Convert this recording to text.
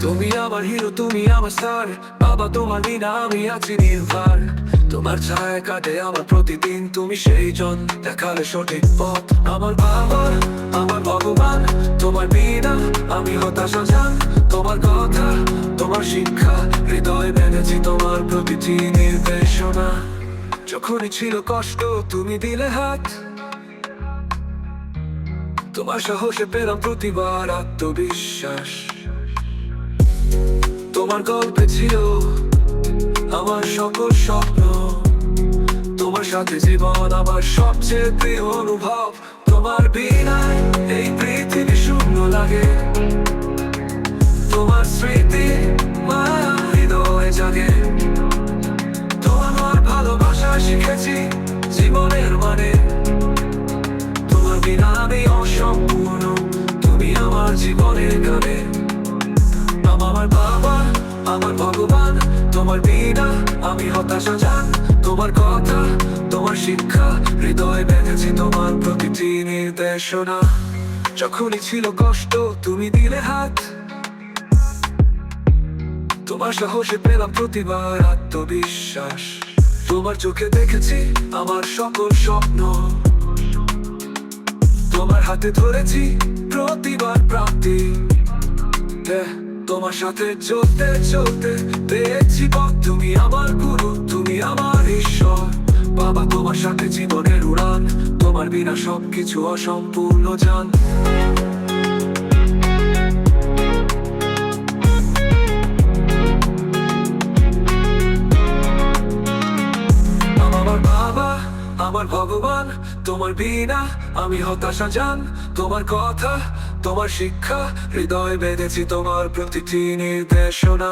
তুমি আমার হিরো তুমি আমার স্টার বাবা, তোমার বিনা আমি আছি নির্ভার। তোমার ছায়া কাটে আমার প্রতিদিন, তুমি সেই জন দেখালে সঠিক পথ। আমার বাবা আমার ভগবান, তোমার বিনা আমি হতাশা জান। তোমার কথা, তোমার শিক্ষা, হৃদয় বেঁধেছি তোমার প্রতিটি নির্দেশনা। যখনই ছিল কষ্ট, তুমি দিলে হাত। তোমার সাহসে পেলাম প্রতিবার আত্মবিশ্বাস। তোমার গল্পে ছিল আমার সকল স্বপ্ন। তোমার সাথে জীবন আমার সবচেয়ে প্রিয় অনুভব। তোমার বিনায় এই আমার ভগবান তোমার বিনা আমি হতাশা জান তোমার কথা তোমার শিক্ষা হৃদয় বেঁধেছি তোমার প্রতিটি নির্দেশনা যখনই ছিল কষ্ট তুমি দিলে হাত। তোমার সাহসে পেলাম প্রতিবার আত্মবিশ্বাস। তোমার চোখে দেখেছি আমার সকল স্বপ্ন। তোমার হাতে ধরেছি প্রতিবার প্রাপ্তি। Yeah, তোমার সাথে চলতে চলতে পেয়েছি পথ। তুমি আমার গুরু, তুমি আমার ঈশ্বর। বাবা, তোমার সাথে জীবনের উড়ান। তোমার বিনা সবকিছু অসম্পূর্ণ জান। আমার ভগবান, তোমার বিনা আমি হতাশা জান। তোমার কথা, তোমার শিক্ষা, হৃদয় বেঁধেছি তোমার প্রতিটি নির্দেশনা।